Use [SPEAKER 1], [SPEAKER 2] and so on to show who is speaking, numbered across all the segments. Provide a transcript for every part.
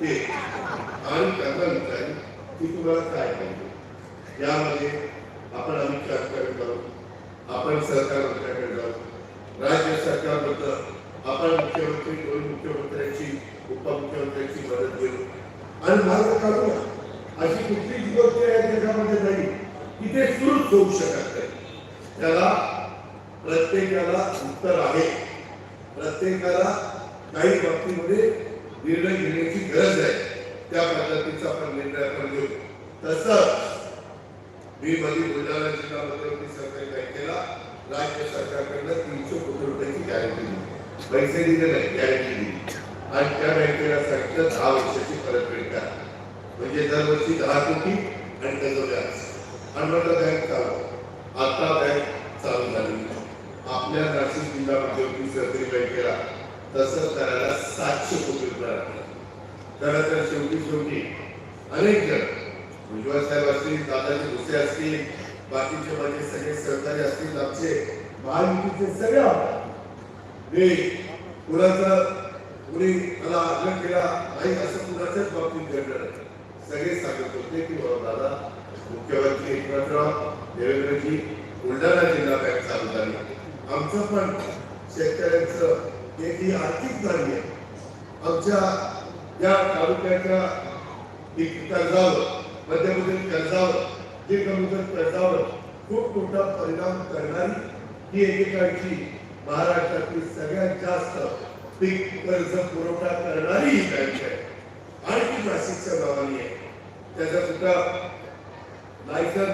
[SPEAKER 1] ते आणि त्यांना विचारेल की तुम्हाला काय पाहिजे? यामध्ये आपण अमित शहाकडे जाऊ आपण सरकार मंत्र्याकडे जाऊ. राज्य सरकारबद्दल आपण मुख्यमंत्री दोन मुख्यमंत्र्यांची उपमुख्यमंत्र्यांची मदत घेऊ. आणि मार्ग काढू अशी कुठलीच गोष्ट या जगामध्ये नाही. की ते सुरूच होऊ शकत नाही. त्याला प्रत्येकाला उत्तर आहे. प्रत्येकाला काही बाबतीमध्ये निर्णय घेण्याची गरज आहे. त्या पद्धतीचा आपण निर्णय आपण घेऊ. तसंच मी मध्ये बुलढाणा जिल्हा मध्यवर्ती सरकारी बँकेला राज्य सरकारकडनं तीनशे कोटी रुपयाची गॅरंटी दिली. पैसे दिले नाही गॅरंटी दिली. आणि त्या बँकेला सांगितलं दहा वर्षाची परतफेड करा. म्हणजे दरवर्षी दहा कोटी आणि त्याचं व्याज. आणि म्हटलं बँक चालू. आता बँक चालू झाली. आपल्या नाशिक जिल्हा मध्यवर्ती सरकारी बँकेला करायला सातशे कोटी रुपये लागतात. खरं तर शेवटी शेवटी अनेक जण भुजबळ साहेब असतील दादाजी भुसे असतील बाकीचे माझे सगळे सहकारी असतील आमचे महायुतीचे सगळे हे कुणाचं कुणी मला आग्रह केला नाही असं कुणाच्याच बाबतीत घडलं सगळे सांगत होते की बाबा दादा मुख्यमंत्री एकनाथराव देवेंद्रजी बुलढाणा जिल्हा बँक चालू झाली. आमचं पण शेतकऱ्यांचं हे ही आर्थिक जाणी आहे आमच्या या तालुक्याच्या कर्जावर मध्यमधील कर्जावर जे कमीत कर्जावर खूप मोठा परिणाम करणारी ही एकेकाळची महाराष्ट्रातील सगळ्यात जास्त पीक कर्ज पुरवठा करणारी ही बँक आहे. आणि ती नाशिकच्या नावाने आहे. त्याचा सुद्धा लायसन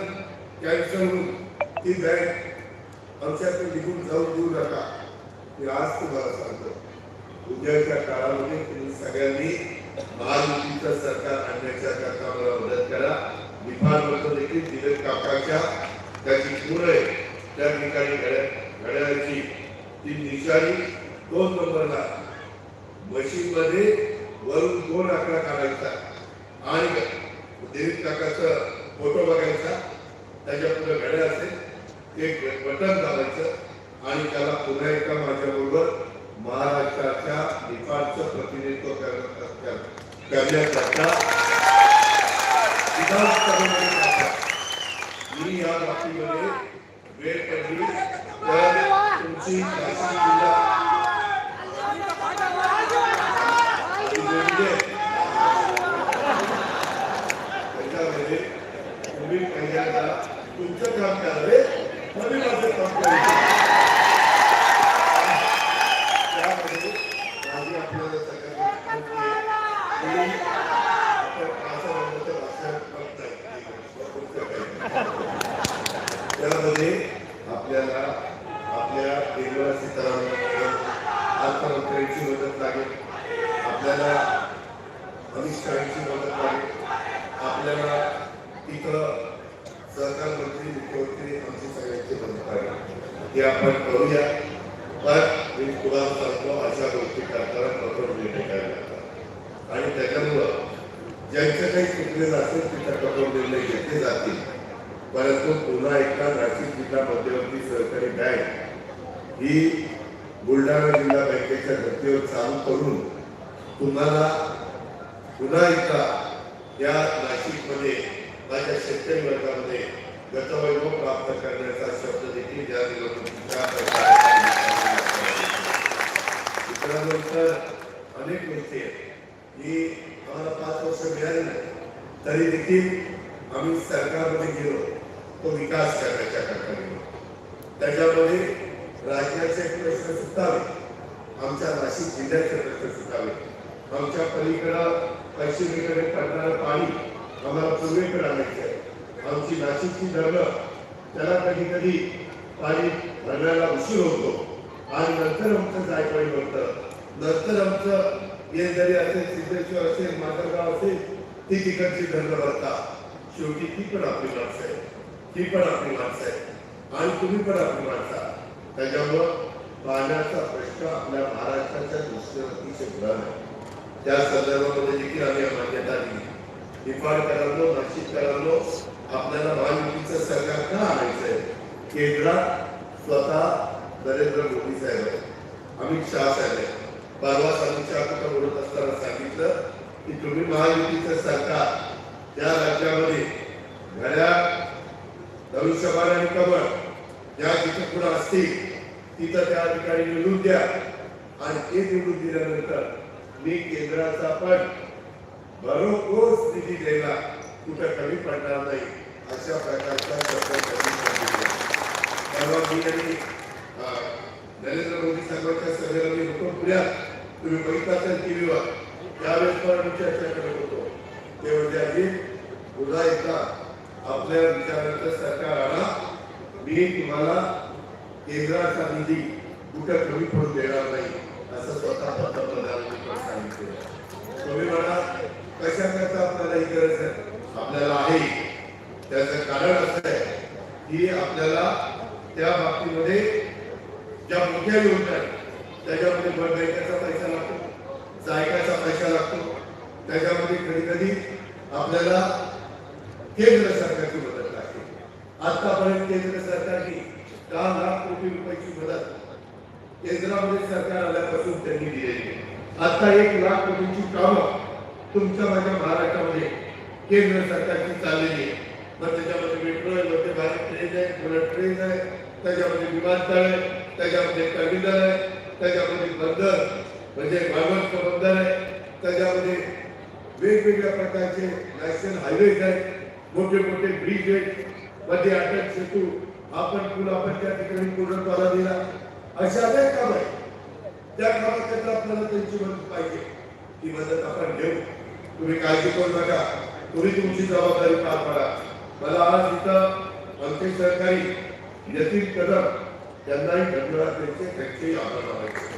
[SPEAKER 1] कॅन्सल होऊन ती बँक आमच्याकडे निघून जाऊन देऊ नका. मी आज तुम्हाला सांगतो. उद्याच्या काळामध्ये तुम्ही सगळ्यांनी महायुतीचं सरकार आणण्याच्या करता मला मदत करा. निफाडमध्ये देखील दिलीप काकाच्या. त्याची पूर आहे त्या ठिकाणी घड्या घड्याळाची ती निशाणी दोन नंबरला मशीन मध्ये वरून दोन आकडा काढायचा आणि दिलीप काकाचा फोटो बघायचा. त्याच्या पुढे घड्याळ असेल एक बटन दाबायचं. आणि त्याला पुन्हा एकदा माझ्याबरोबर महाराष्ट्राच्या नेपाळचं प्रतिनिधित्व करण्याकरता मी या बाबतीमध्ये वेळ पडली तर तुमची नाशिक जिल्हा म्हणजे त्याच्यामध्ये तुम्ही पहिल्यांदा तुमचं काम करावे मी माझं काम करायचं त्यामध्ये माझी आपल्याला सगळ्यांना विनंती आहे की आपण असं म्हणलं तर भाषण करत नाही. त्यामध्ये आपल्याला आपल्या निर्मला सीतारामन अर्थमंत्र्यांची मदत लागेल. आपल्याला अमित शहाची मदत लागेल. आपल्याला इथं सरकार मंत्री मुख्यमंत्री आमची सगळ्यांची मदत लागेल. हे आपण करूया. पण मी तुला सांगतो अशा गोष्टी करताना प्रथम निर्णय घ्यावे लागतात आणि त्याच्यामुळं ज्यांचं काही चुकलेलं असेल तिथं कठोर निर्णय घेतले जातील. परंतु पुन्हा एकदा नाशिक जिल्हा मध्यवर्ती सहकारी बँक ही बुलढाणा जिल्हा बँकेच्या धर्तीवर चालू करून तुम्हाला पुन्हा एकदा या नाशिकमध्ये माझ्या शेतकरी वर्गामध्ये गतवैभव प्राप्त करण्याचा शब्द देखील या निवडणुकीच्या मित्रांनो अनेक गोष्टी आहेत. की आम्हाला पाच वर्ष मिळाली नाही तरी देखील आम्ही सरकारमध्ये गेलो तो विकास करण्याच्या करता गेलो त्याच्यामध्ये राज्याचे प्रश्न सुटावे आमच्या नाशिक जिल्ह्याचे प्रश्न सुटावे आमच्या पलीकडं पश्चिमेकडे पडणारं पाणी आम्हाला पूर्वेकडे आणायचं आहे आमची नाशिकची धरणं त्याला कधी कधी पाणी भरण्याला उशीर होतो. आणि नंतर आमचं जायकवाडी भरतं नंतर आमचं येलदरी असेल सिद्धेश्वर असेल माधवगाव असेल ती तिकडची धरणं भरतात. शेवटी ती पण आपली माणसं आहे ती पण आपली माणसं आहे आणि तुम्ही पण आपली माणसा त्याच्यामुळं पाण्याचा प्रश्न आपल्या महाराष्ट्राच्या दृष्टीने अतिशय गंभीर त्या संदर्भामध्ये म्हणजे देखील आम्ही मान्यता दिली निफाडकरांनो नाशिककरांनो आपल्याला महायुतीचं सरकार का आणायचं आहे केंद्रात स्वतः नरेंद्र मोदी साहेब आहेत अमित शहा साहेब आहेत. परवा अमित शहा कुठं बोलत असताना सांगितलं की तुम्ही महायुतीचं सरकार त्या राज्यामध्ये घड्या धनुष्यबाण आणि कमळ ज्या जिथे पुढे असतील तिथं त्या ठिकाणी निवडून द्या. आणि ते निवडून दिल्यानंतर मी केंद्राचा पण भरपूर निधी द्यायला कुठं कमी पडणार नाही. अशा प्रकारचा शब्द मी आणि नरेंद्र मोदी साहेबांच्या सभेला मी होतो. पुण्यात तुम्ही बघितला असेल टीव्हीवर. त्यावेळेस पण आम्ही चर्चा करत होतो. ते म्हणजे आधी पुन्हा एकदा आपल्या विचारांचं सरकार आणा. मी तुम्हाला केंद्राचा निधी कुठं कमी पडून देणार नाही. असं स्वतः पंतप्रधानांनी पण तुम्ही म्हणा कशा आपल्याला ही गरज आहे? आपल्याला आहे. त्याचं कारण असं आहे की आपल्याला त्या बाबतीमध्ये ज्या मोठ्या योजना आहेत त्याच्यामध्ये ब्लड बँकेचा पैसा लागतो जायकाचा पैसा लागतो. त्याच्यामध्ये कधी कधी आपल्याला केंद्र सरकारची मदत लागते. आतापर्यंत केंद्र सरकारने दहा लाख कोटी रुपयाची मदत केंद्रामध्ये सरकार आल्यापासून त्यांनी दिलेली आता एक लाख कोटीची कामं तुमच्या माझ्या महाराष्ट्रामध्ये केंद्र सरकारची चाललेली आहे मग त्याच्यामध्ये मेट्रो आहे वंदे भारत ट्रेन आहे बुलेट ट्रेन आहे त्याच्यामध्ये विमानतळ आहे त्याच्यामध्ये टर्मिनल आहे त्याच्यामध्ये बंदर म्हणजे भागवत बंदर आहे त्याच्यामध्ये वेगवेगळ्या प्रकारचे नॅशनल हायवेज आहेत मोठे मोठे ब्रिज आहेत मध्ये अटल सेतू, आपण पूल, आपण त्या ठिकाणी पूर्णत्वाला दिला. अशा अनेक काम आहे त्या कामाकरता आपल्याला त्यांची मदत पाहिजे. ती मदत आपण घेऊ. तुम्ही काळजी करू नका. तुम्ही तुमची जबाबदारी पार पाडा. मला आज इथं आमचे सहकारी नितीन कदम यांनाही धन्यवाद द्यायचे. त्यांचेही आभार मानायचे.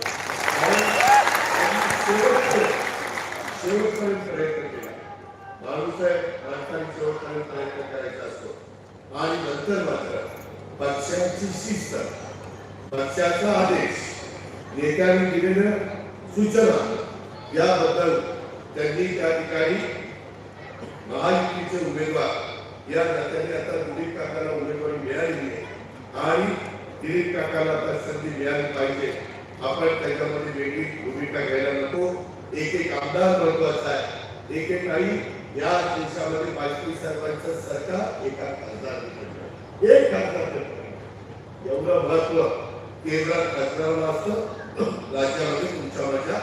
[SPEAKER 1] शेवटपर्यंत प्रयत्न केला. माणूस आहे माणसाने शेवटपर्यंत प्रयत्न करायचा असतो. आणि नंतर मात्र पक्षांची शिस्त पक्षाचा आदेश नेत्यांनी दिलेल्या सूचना याबद्दल त्यांनी त्या ठिकाणी महायुतीचे उमेदवार या नात्याने आता दिलीप काकाला उमेदवारी मिळालेली आहे. आणि दिलीप काकाला आता संधी मिळाली पाहिजे. आपण त्याच्यामध्ये वेगळी भूमिका घ्यायला नको. एक एक आमदार महत्त्वाचा आहे. एक एक काही या देशामध्ये वाजपेयी साहेबांचं सरकार एका खासदार एक खासदार एवढं महत्त्व केंद्रात खासदाराला असतं राज्यामध्ये तुमच्या माझ्या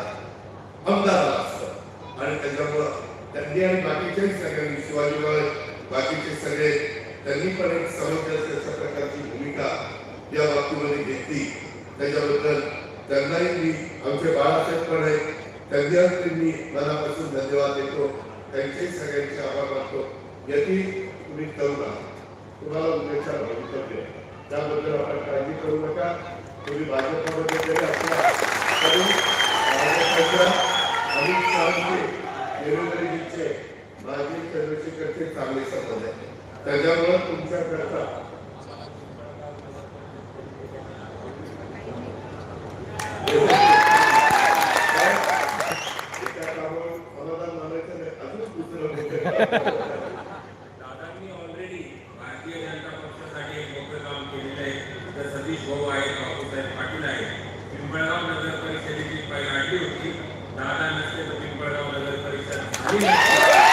[SPEAKER 1] आमदाराला असतं. आणि त्याच्यामुळं त्यांनी आणि बाकीच्याही सगळ्यांनी शिवाजी महाराज बाकीचे सगळे त्यांनी पण एक समंजस अशा प्रकारची भूमिका या बाबतीमध्ये घेतली. त्याच्याबद्दल त्यांनाही मी आमचे बाळासाहेब पण आहेत त्यांना मी मनापासून धन्यवाद देतो. त्यांचे सगळ्यांचे आभार मानतो. याची तुम्ही तरुण आहात तुम्हाला उद्याच्या भवितव्य त्याबद्दल आपण काळजी करू नका. तुम्ही भाजपमध्ये जरी असला तरी भाजपच्या अमित शहाचे देवेंद्रजीचे माजी चंद्रशेखरचे चांगले संबंध आहे त्याच्यामुळे तुमच्याकरता एका कामावर समाधान मानायचं नाही अजून दुसरं मोठं
[SPEAKER 2] दादांनी ऑलरेडी भारतीय जनता पक्षासाठी एक मोठं काम केलेलं आहे तर सतीश भाऊ आहेत बापूसाहेब पाटील आहेत. पिंपळगाव नगर परिषदेची पहिली होती. दादा नसते तर पिंपळगाव नगर परिषद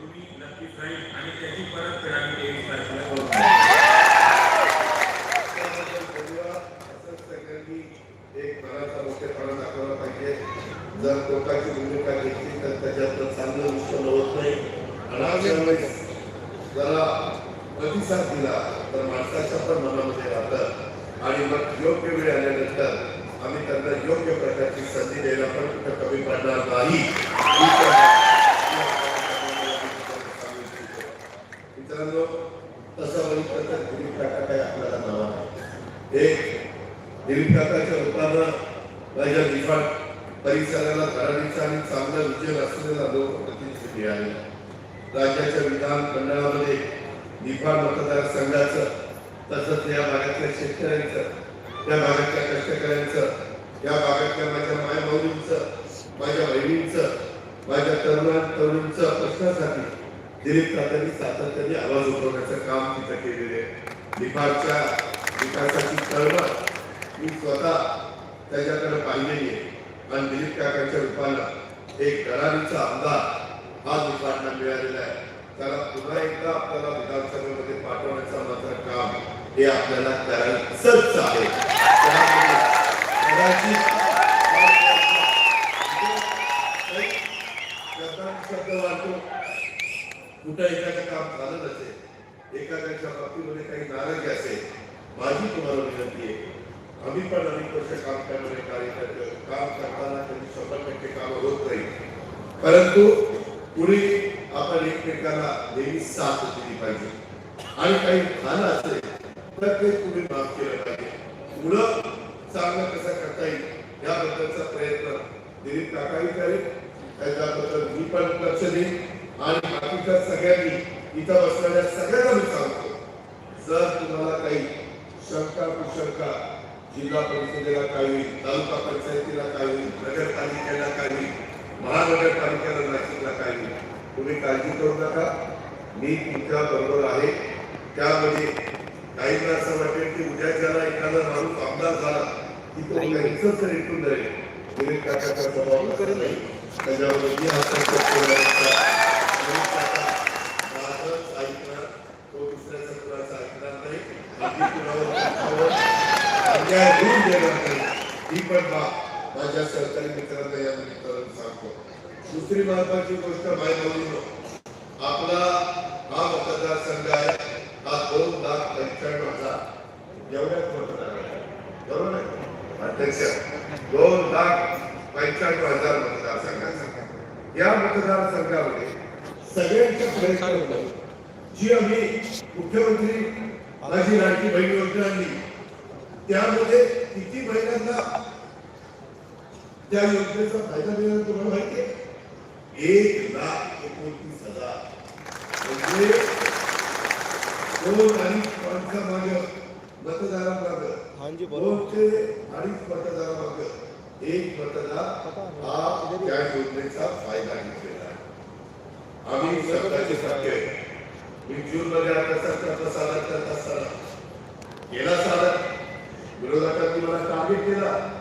[SPEAKER 2] आणि त्याची आम्ही
[SPEAKER 1] पाहिजे जर लोकांची भूमिका घेतली तर त्याच्यात चांगलं विश्व होत नाही आणि जरा प्रतिसाद दिला तर माणसाच्या पण मनामध्ये राहतं. आणि मग योग्य वेळ आल्यानंतर आम्ही त्यांना योग्य प्रकारची संधी द्यायला पण कुठं कमी पडणार नाही. मित्रांनो तसं बघितलं तर दिलीप काका काय आपल्याला नाव आहे एक दिलीप काकाच्या रूपानं माझ्या निफाड परिसराला धरणीचा आणि चांगला विजय असलेला लोकप्रतिनिधी मिळाले राज्याच्या विधान मंडळामध्ये निफाड मतदारसंघाचं तसंच या भागातल्या शेतकऱ्यांचं त्या भागातल्या कष्टकऱ्यांचं या भागातल्या माझ्या मायमाऊलींचं माझ्या बहिणींचं माझ्या तरुणा तरुणींचं प्रश्नासाठी दिलीप काकांनी सातत्याने आवाज उठवण्याचं काम तिथं केलेले आहे. निफाडच्या विकासाची चळवळ मी स्वतः त्याच्याकडे पाहिलेली आहे. आणि दिलीप काकांच्या रूपाला एक करारीचा आमदार हा दुपारला मिळालेला आहे त्याला पुन्हा एकदा आपल्याला विधानसभेमध्ये पाठवण्याचं मात्र काम हे आपल्याला करायचंच आहे नाराजी असेल माझी तुम्हाला विनंती आहे आम्ही काम करणारे कार्यकर्ते परंतु पुढे आपण एकमेकाला नेहमी साथ दिली पाहिजे. आणि काही झालं असेल तर ते पुढे माफ केलं पाहिजे. पुढं चांगलं कसं करता येईल याबद्दलचा प्रयत्न दिलीप काकाही करेल. त्याच्याबद्दल मी पण लक्ष देईन. आणि बाकीच्या सगळ्यांनी इथं बसलेल्या सगळ्यांना मी सांगतो जर तुम्हाला काही शंका कुशंका जिल्हा परिषदेला काही तालुका पंचायतीला काही नगरपालिकेला काही महानगरपालिकेला नाशिकला काही तुम्ही काळजी करू नका. मी तुमच्या बरोबर आहे. त्यामध्ये काहींना असं वाटेल की उद्या ज्याला एखादा माणूस आमदार झाला की तो त्यांचंच रेटून जाईल. दिलीप काकाचा स्वभाव नाही त्याच्यावर मी हस्ताक्षर केलं असता. दिलीप काका माझंच ऐकणार तो दुसऱ्याचं कुणाचं ऐकणार नाही बाकी कुणावर दुसऱ्यावर अन्याय होऊन देणार नाही ही पण बाब माझ्या सरकारी मित्रांना या निमित्तानं सांगतो दुसरी महत्वाची गोष्ट मायबोलीनो आपला हा मतदारसंघ आहे हा दोन लाख पंच्याण्णव हजार एवढ्याच मतदार आहे बरोबर आहे अध्यक्ष दोन लाख पंच्याण्णव हजार मतदारसंघाचा. या मतदारसंघामध्ये सगळ्यांच्या प्रयत्न जी आम्ही मुख्यमंत्री माझी लाडकी बहीण योजना आणली त्यामध्ये किती महिन्यांना त्या योजनेचा फायदा मिळाला तुम्हाला माहिती आहे? एक लाख एकोणतीस हजार. म्हणजे दोन आणि माणसामाग मतदारामाग. दोन ते अडीच मतदारामाग. एक मतदार हा त्या योजनेचा फायदा घेतलेला आहे. आम्ही शब्दाचे सत्य. मी जून मध्ये आता सरकारचा सादर करत असताना. गेला सादर. विरोधकांनी मला टार्गेट केला.